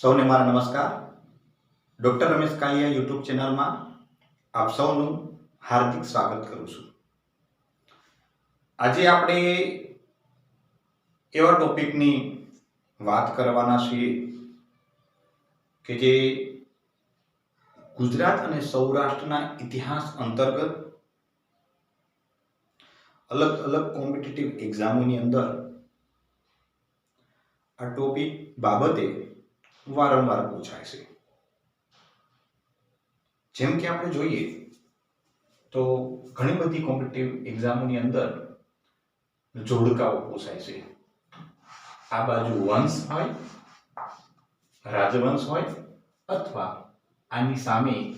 સૌને મારા નમસ્કાર. ડૉક્ટર રમેશ કાલિયા યુટ્યુબ ચેનલમાં આપ સૌનું હાર્દિક સ્વાગત કરું છું. આજે આપણે એવા ટોપિકની વાત કરવાના છીએ કે જે ગુજરાત અને સૌરાષ્ટ્રના ઇતિહાસ અંતર્ગત અલગ અલગ કોમ્પિટિટિવ એક્ઝામોની અંદર આ ટોપિક બાબતે વારંવાર પૂછાય છે. જેમ કે આપણે જોઈએ તો ઘણી બધી કોમ્પિટિટિવ એક્ઝામોની અંદર જોડકાઓ પૂછાય છે. આ બાજુ વંશ હોય, રાજવંશ હોય અથવા આની સામે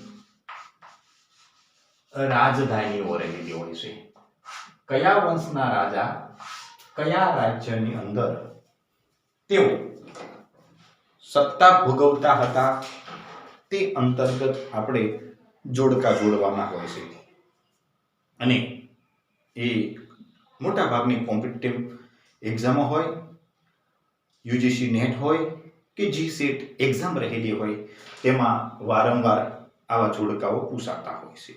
રાજધાનીઓ રહેલી હોય છે. કયા વંશના રાજા કયા રાજ્યની અંદર? તેઓ સત્તા ભોગવતા હતા તે અંતર્ગત આપણે જોડકા જોડવાના હોય છે. અને એ મોટા ભાગની કોમ્પિટિટિવ એક્ઝામો હોય, યુજીસી નેટ હોય કે જી સેટ એક્ઝામ રહેલી હોય, તેમાં વારંવાર આવા જોડકાઓ પૂછાતા હોય છે.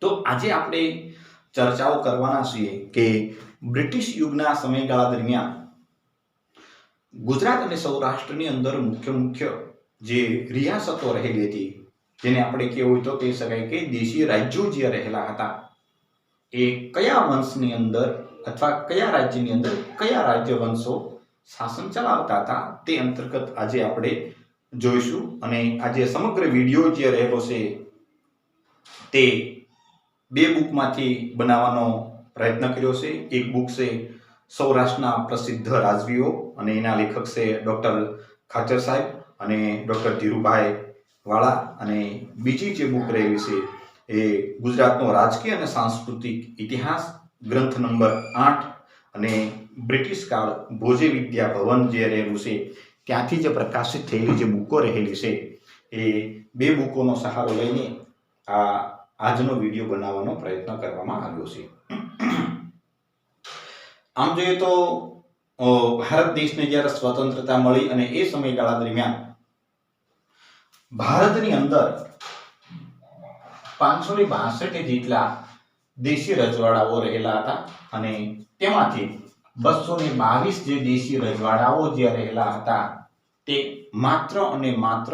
તો આજે આપણે ચર્ચાઓ કરવાના છીએ કે બ્રિટિશ યુગના સમયગાળા દરમિયાન ગુજરાત અને સૌરાષ્ટ્રની અંદર મુખ્ય મુખ્ય જે રિયાસતો રહેલી હતી, જેને આપણે કહેવું તો કહી શકાય કે દેશી રાજ્યો જે રહેલા હતા, એ કયા વંશની અંદર અથવા કયા રાજ્યની અંદર કયા રાજ્ય વંશો શાસન ચલાવતા હતા તે અંતર્ગત આજે આપણે જોઈશું અને આજે સમગ્ર વીડિયો જે રહેલો છે તે બે બુકમાંથી બનાવવાનો પ્રયત્ન કર્યો છે. એક બુક છે સૌરાષ્ટ્રના પ્રસિદ્ધ રાજવીઓ અને એના લેખક છે ડૉક્ટર ખાચર સાહેબ અને ડૉક્ટર ધીરુભાઈ વાળા. અને બીજી જે બુક રહેલી છે એ ગુજરાતનો રાજકીય અને સાંસ્કૃતિક ઇતિહાસ ગ્રંથ નંબર આઠ અને બ્રિટિશ કાળ ભોજે વિદ્યા ભવન જે રહેલું છે ત્યાંથી જે પ્રકાશિત થયેલી જે બુકો રહેલી છે એ બે બુકોનો સહારો લઈને આ આજનો વીડિયો બનાવવાનો પ્રયત્ન કરવામાં આવ્યો છે. આમ જોઈએ તો ભારત દેશને જ્યારે સ્વતંત્રતા મળી અને એ સમયગાળા દરમિયાન ભારતની અંદર પાંચસો ને બાસઠ જેટલા દેશી રજવાડાઓ રહેલા હતા અને તેમાંથી બસો ને બાવીસ જે દેશી રજવાડાઓ જે રહેલા હતા, તે માત્ર અને માત્ર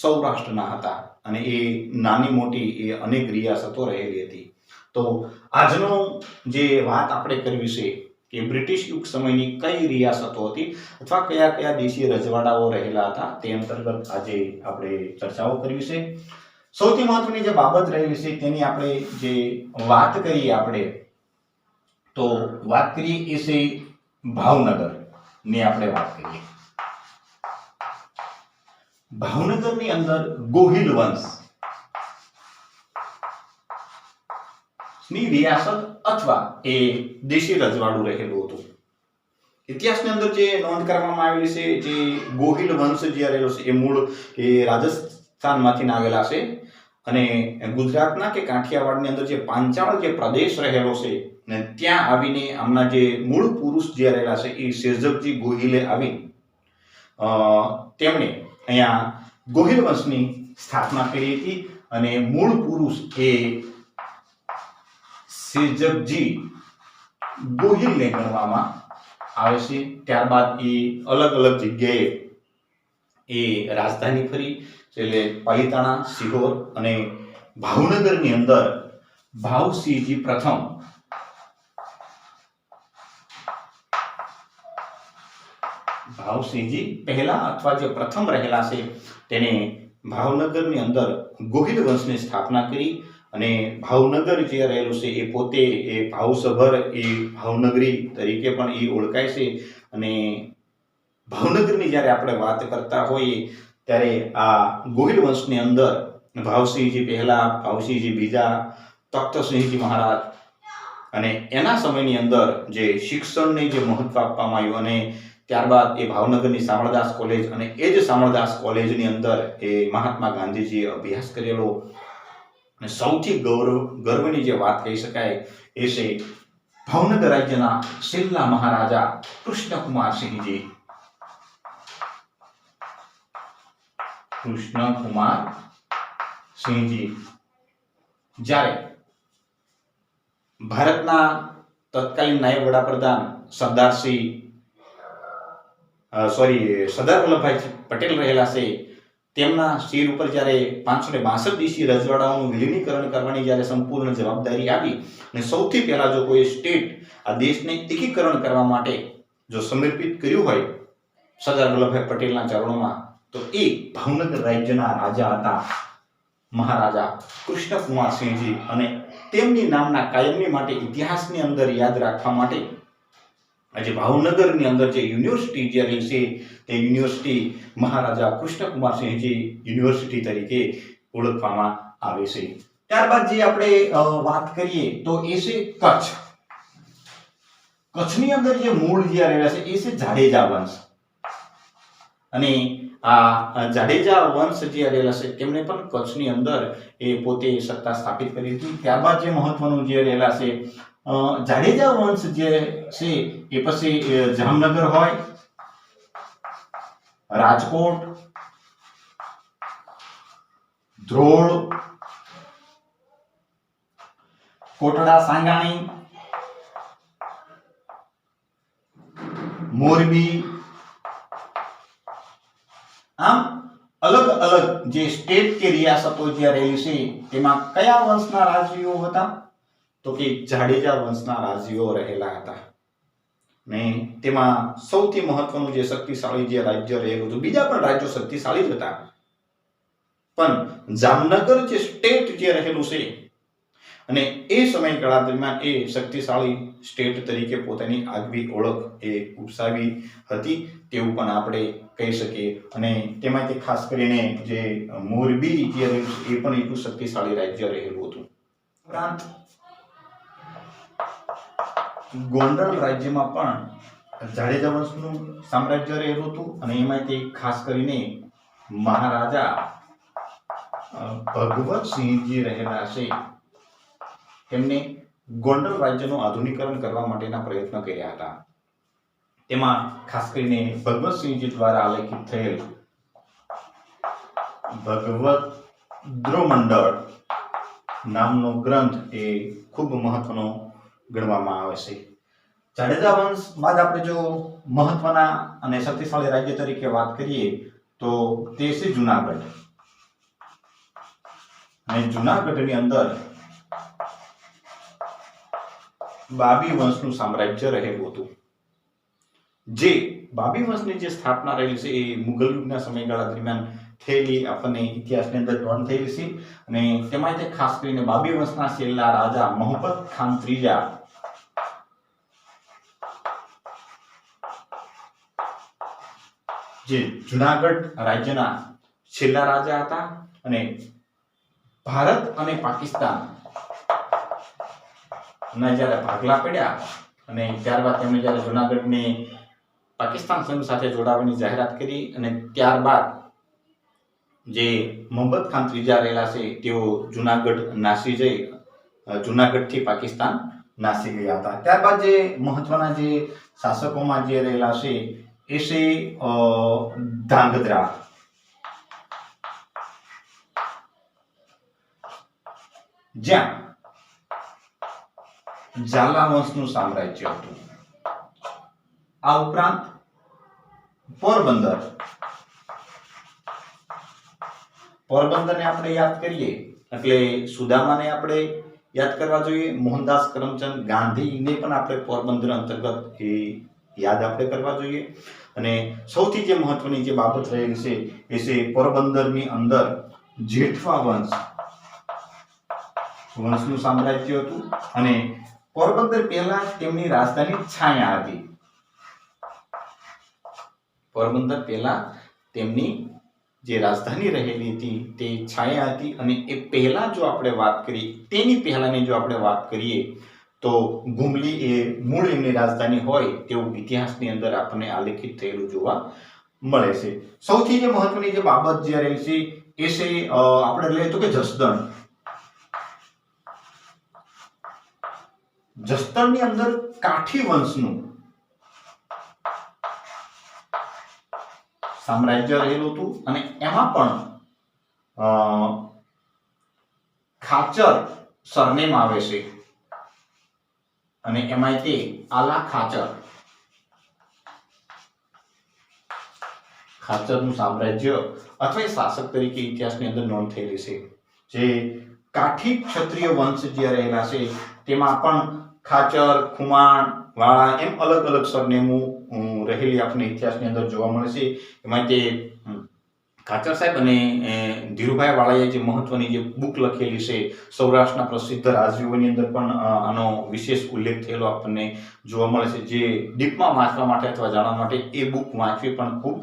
સૌરાષ્ટ્રના હતા અને એ નાની મોટી એ અનેક રિયાસતો રહેલી હતી. તો આજનો જે વાત આપણે કરવી છે કે બ્રિટિશ યુગ સમયની કઈ રિયાસતો હતી અથવા કયા કયા દેશી રજવાડાઓ રહેલા હતા તે અંતર્ગત આજે આપણે ચર્ચાઓ કરવી છે. સૌથી મહત્વની જે બાબત રહેલી છે તેની આપણે જે વાત કરીએ આપણે, તો વાત કરીએ એ છે ભાવનગરની આપણે વાત કરીએ. ભાવનગરની અંદર ગોહિલ વંશ ની રિયાસત અથવા એ દેશી રજવાડું રહેલું હતું. ઇતિહાસની અંદર જે નોંધ કરવામાં આવેલી છે, જે ગોહિલ વંશ જે રહેલો છે, એ મૂળ એ રાજસ્થાનમાંથી આવેલા છે. અને ગુજરાતના કે કાઠિયાવાડની અંદર જે પાંચાળ જે પ્રદેશ રહેલો છે, ને ત્યાં આવીને આમના જે મૂળ પુરુષ જે રહેલા છે, એ શેરજગજી ગોહિલે આવી. તેમણે અહીંયા ગોહિલ વંશની સ્થાપના કરી હતી અને મૂળ પુરુષ એ શેરજગજી ગોહિલને ગણવામાં આવે છે. ત્યારબાદ એ અલગ અલગ જગ્યાએ એ રાજધાની ફરી, એટલે પાલિતાણા, સિહોર અને ભાવનગરની અંદર ભાવસિંહજી પ્રથમ. ભાવસિંહજી પહેલા અથવા જે પ્રથમ રહેલા છે, તેને ભાવનગરની અંદર ગોહિલ વંશની સ્થાપના કરી અને ભાવનગર જે રહેલું છે એ પોતે એ ભાવસભર એ ભાવનગરી તરીકે પણ એ ઓળખાય છે. અને ભાવનગરની જ્યારે આપણે વાત કરતા હોઈએ ત્યારે આ ગોહિલ વંશની અંદર ભાવસિંહજી પહેલા, ભાવસિંહજી બીજા, તખ્તસિંહજી મહારાજ અને એના સમયની અંદર જે શિક્ષણને જે મહત્વ આપવામાં આવ્યું અને ત્યારબાદ એ ભાવનગરની શામળદાસ કોલેજ અને એ જ શામળદાસ કોલેજની અંદર એ મહાત્મા ગાંધીજીએ અભ્યાસ કરેલો. અને સૌથી ગૌરવ, ગર્વની જે વાત કહી શકાય એ છે ભાવનગર રાજ્યના છેલ્લા મહારાજા કૃષ્ણકુમાર સિંહજી. કૃષ્ણકુમાર સિંહજી. જ્યારે ભારતના તત્કાલીન નાયબ વડાપ્રધાન સરદારસિંહ સોરી, સરદાર વલ્લભભાઈ પટેલ રહેલા છે તેમના શિર ઉપર જ્યારે પાંચસો ને બાસઠ દેશી રજવાડાઓનું વિલીનીકરણ કરવાની જ્યારે સંપૂર્ણ જવાબદારી આવી અને સૌથી પહેલા જો કોઈ સ્ટેટ આ દેશને એકીકરણ કરવા માટે જો સમર્પિત કર્યું હોય, સરદાર વલ્લભભાઈ પટેલના ચરણોમાં, તો એ ભાવનગર રાજ્યના રાજા હતા, મહારાજા કૃષ્ણકુમારસિંહજી અને તેમની નામના કાયમની માટે ઇતિહાસની અંદર યાદ રાખવા માટે આજે ભાવનગરની અંદર જે યુનિવર્સિટી જે રહી છે, તે યુનિવર્સિટી મહારાજા કૃષ્ણકુમારસિંહજી યુનિવર્સિટી તરીકે ઓળખવામાં આવે છે. ત્યારબાદ જે આપણે વાત કરીએ તો એ છે કચ્છ. કચ્છની અંદર જે મૂળ જે રહેલા છે, એ છે જાડેજા વંશ. અને આ જાડેજા વંશ જે રહેલા છે, તેમણે પણ કચ્છની અંદર એ પોતે સત્તા સ્થાપિત કરી હતી. ત્યારબાદ જે મહત્વનું જે રહેલા છે જાડેજા વંશ જે છે, એ પછી જામનગર હોય, રાજકોટ, ધ્રોળ, કોટડા, સાંગાણી, મોરબી, આમ અલગ અલગ જે સ્ટેટ કે રિયાસતો જે રહેલી છે તેમાં કયા વંશના રાજવીઓ હતા? તો કે જાડેજા વંશના રાજવીઓ રહેલા હતા. ને તેમાં સૌથી મહત્વનું જે શક્તિશાળી જે રાજ્ય રહેલું હતું બીજા પણ રાજ્યો શક્તિશાળી જ હતા. પણ જામનગર જે સ્ટેટ જે રહેલું છે, અને એ સમયગાળા દરમિયાન એ શક્તિશાળી સ્ટેટ તરીકે પોતાની આગવી ઓળખ એ ઉપસાવી હતી તેવું પણ આપણે કહી શકીએ. અને તેમાંથી ખાસ કરીને જે મોરબી જે એ પણ એટલું શક્તિશાળી રાજ્ય રહેલું હતું. ઉપરાંત ગોંડલ રાજ્યમાં પણ જાડેજા વંશનું સામ્રાજ્ય રહેલું હતું અને એમાંથી ખાસ કરીને મહારાજા ભગવતસિંહજી રહેલા છે. તેમને ગોંડલ રાજ્યનું આધુનિકરણ કરવા માટેના પ્રયત્ન કર્યા હતા. તેમાં ખાસ કરીને ભગવતસિંહજી દ્વારા આલેખિત થયેલ ભગવત દ્રોમંડળ નામનો ગ્રંથ એ ખૂબ મહત્વનો ગણવામાં આવે છે. જાડેજા વંશ બાદ આપણે જો મહત્વના અને શક્તિશાળી રાજ્ય તરીકે વાત કરીએ, તો તે છે જુનાગઢ. અને જુનાગઢની અંદર બાબી વંશનું સામ્રાજ્ય રહેલું હતું. જે બાબી વંશની જે સ્થાપના રહેલી છે, એ મુઘલ યુગના સમયગાળા દરમિયાન થયેલી આપણને ઇતિહાસની અંદર નોંધ થયેલી છે. અને તેમાં તે ખાસ કરીને બાબી વંશના છેલ્લા રાજા મોહમ્મદ ખાન ત્રીજા જે જુનાગઢ રાજ્યના છેલ્લા રાજા હતા અને ભારત અને પાકિસ્તાન ના જ્યારે ભાગલા પડ્યા અને ત્યારબાદ તેમણે જ્યારે જુનાગઢને પાકિસ્તાન સંઘ સાથે જોડાવાની જાહેરાત કરી અને ત્યારબાદ જે મોહમ્મદ ખાન ત્રીજા રહેલા છે, તેઓ જુનાગઢ નાસી જઈ જુનાગઢથી પાકિસ્તાન નાસી ગયા હતા. ત્યારબાદ જે મહત્વના જે શાસકોમાં જે રહેલા છે એ છે અ, ધાંગધ્રા જ્યાં ઝાલા વંશનું સામ્રાજ્ય હતું. આ ઉપરાંત પોરબંદર. પોરબંદરને આપણે યાદ કરીએ એટલે સુદામાને આપણે યાદ કરવા જોઈએ. મોહનદાસ કરમચંદ ગાંધીને પણ આપણે પોરબંદર અંતર્ગત એ યાદ આપણે કરવા જોઈએ. અને સૌથી જે મહત્વની જે બાબત રહેલી છે, એ છે પોરબંદરની અંદર જેઠવા વંશ. વંશનું સામ્રાજ્ય હતું અને પોરબંદર પહેલા તેમની રાજધાની છાયા હતી. પોરબંદર પહેલા તેમની જે રાજધાની રહેલી હતી, તે છાયા હતી અને એ પહેલા જો આપણે વાત કરીએ, તેની પહેલાની જો આપણે વાત કરીએ તો ગુમલી એ મૂળ એમની રાજધાની હોય તેવું ઇતિહાસની અંદર આપણને આલેખિત થયેલું જોવા મળે છે. સૌથી જે મહત્વની જે બાબત જે રહી છે એ છે આપણે લઈએ તો કે જસદણ. જસદણની અંદર કાઠી વંશનું સામ્રાજ્ય રહેલું હતું અને એમાં પણ ખાચર સરનેમ આવે છે. અને એમાંય તે આલા ખાચર. ખાચરનું સામ્રાજ્ય અથવા શાસક તરીકે ઇતિહાસની અંદર નોંધ થયેલી છે. જે કાઠી ક્ષત્રિય વંશ જે રહેલા છે, તેમાં પણ ખાચર, ખુમાણ, વાળા એમ અલગ અલગ સરનેમું રહેલી આપણને ઇતિહાસની અંદર જોવા મળે છે. એમાં તે ખાચર સાહેબ અને ધીરુભાઈ વાળાએ જે મહત્વની જે બુક લખેલી છે, સૌરાષ્ટ્રના પ્રસિદ્ધ રાજવીઓની અંદર પણ આનો વિશેષ ઉલ્લેખ થયેલો આપણને જોવા મળે છે. જે ડીપમાં વાંચવા માટે અથવા જાણવા માટે એ બુક વાંચવી પણ ખૂબ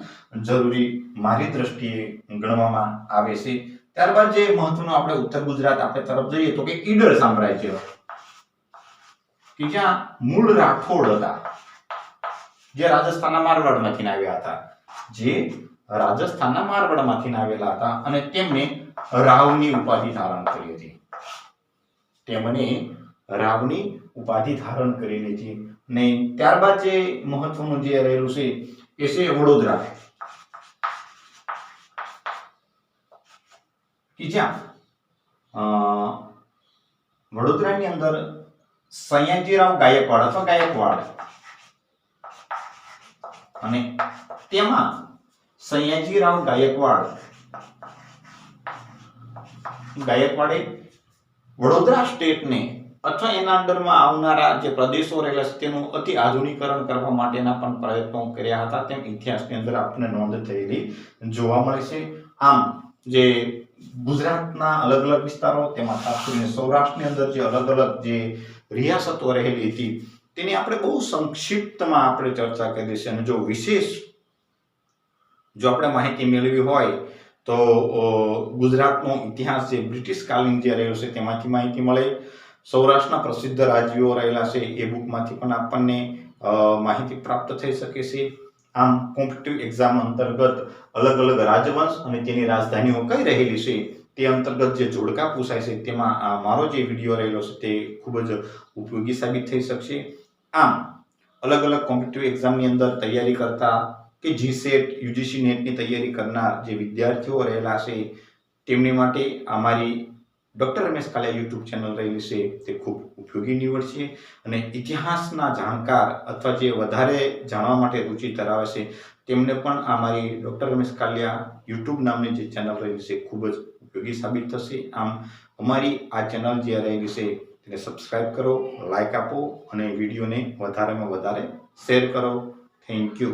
જરૂરી મારી દ્રષ્ટિએ ગણવામાં આવે છે. ત્યારબાદ જે મહત્વનું આપણે ઉત્તર ગુજરાત આપણે તરફ જઈએ તો કે ઈડર સામ્રાજ્ય, કે જ્યાં મૂળ રાઠોડ હતા, જે રાજસ્થાનના મારવાડમાંથી આવ્યા હતા. જે રાજસ્થાનના મારવાડમાંથી આવેલા હતા અને તેમણે રાવની ઉપાધિ ધારણ કરી હતી. તેમણે રાવની ઉપાધિ ધારણ કરી લીધી ને ત્યારબાદ જે મહત્વનું જે રહેલું છે એ છે વડોદરા. કે જ્યાં વડોદરાની અંદર સયાજીરાવ ગાયકવાડ અથવા ગાયકવાડ અને તેમાં સયાજીરાવ ગાયકવાડ. ગાયકવાડે વડોદરા સ્ટેટને અથવા એના અંડરમાં આવનારા જે પ્રદેશો રહેલા છે તેનું અતિ આધુનિકરણ કરવા માટેના પણ પ્રયત્નો કર્યા હતા. તેમ ઇતિહાસની અંદર આપણને નોંધ થયેલી જોવા મળે છે. આમ, જે ગુજરાતના અલગ અલગ વિસ્તારો, તેમાં ખાસ કરીને સૌરાષ્ટ્રની અંદર જે અલગ અલગ જે રિયાસતો રહેલી હતી, તેની આપણે બહુ સંક્ષિપ્તમાં આપણે ચર્ચા કરી છે. અને જો વિશેષ જો આપણે માહિતી મેળવી હોય તો ગુજરાતનો ઇતિહાસ જે બ્રિટિશ કાલીન જે રહ્યો છે તેમાંથી માહિતી મળે. સૌરાષ્ટ્રના પ્રસિદ્ધ રાજવીઓ રહેલા છે એ બુકમાંથી પણ આપણને માહિતી પ્રાપ્ત થઈ શકે છે. આમ કોમ્પિટિટિવ એક્ઝામ અંતર્ગત અલગ અલગ રાજવંશ અને તેની રાજધાનીઓ કઈ રહેલી છે તે અંતર્ગત જે જોડકા પૂછાય છે તેમાં આ મારો જે વીડિયો રહેલો છે તે ખૂબ જ ઉપયોગી સાબિત થઈ શકશે. આમ, અલગ અલગ કોમ્પિટિટિવ એક્ઝામની અંદર તૈયારી કરતા કે જી સેટ યુજીસી નેટની તૈયારી કરનાર જે વિદ્યાર્થીઓ રહેલા છે, તેમની માટે અમારી doctor Ramesh Kalia YouTube channel રહેલી છે, તે ખૂબ ઉપયોગી નીવડશે અને ઇતિહાસના જાણકાર અથવા જે વધારે જાણવા માટે રુચિ ધરાવે છે, તેમને પણ અમારી ડૉક્ટર રમેશ કાલિયા યુટ્યુબ નામની જે ચેનલ રહેલી છે, ખૂબ જ ઉપયોગી સાબિત થશે. આમ, અમારી આ ચેનલ જે રહેલી છે, તેને સબસ્ક્રાઈબ કરો, લાઇક આપો અને વિડીયોને વધારેમાં વધારે શેર કરો. Thank you.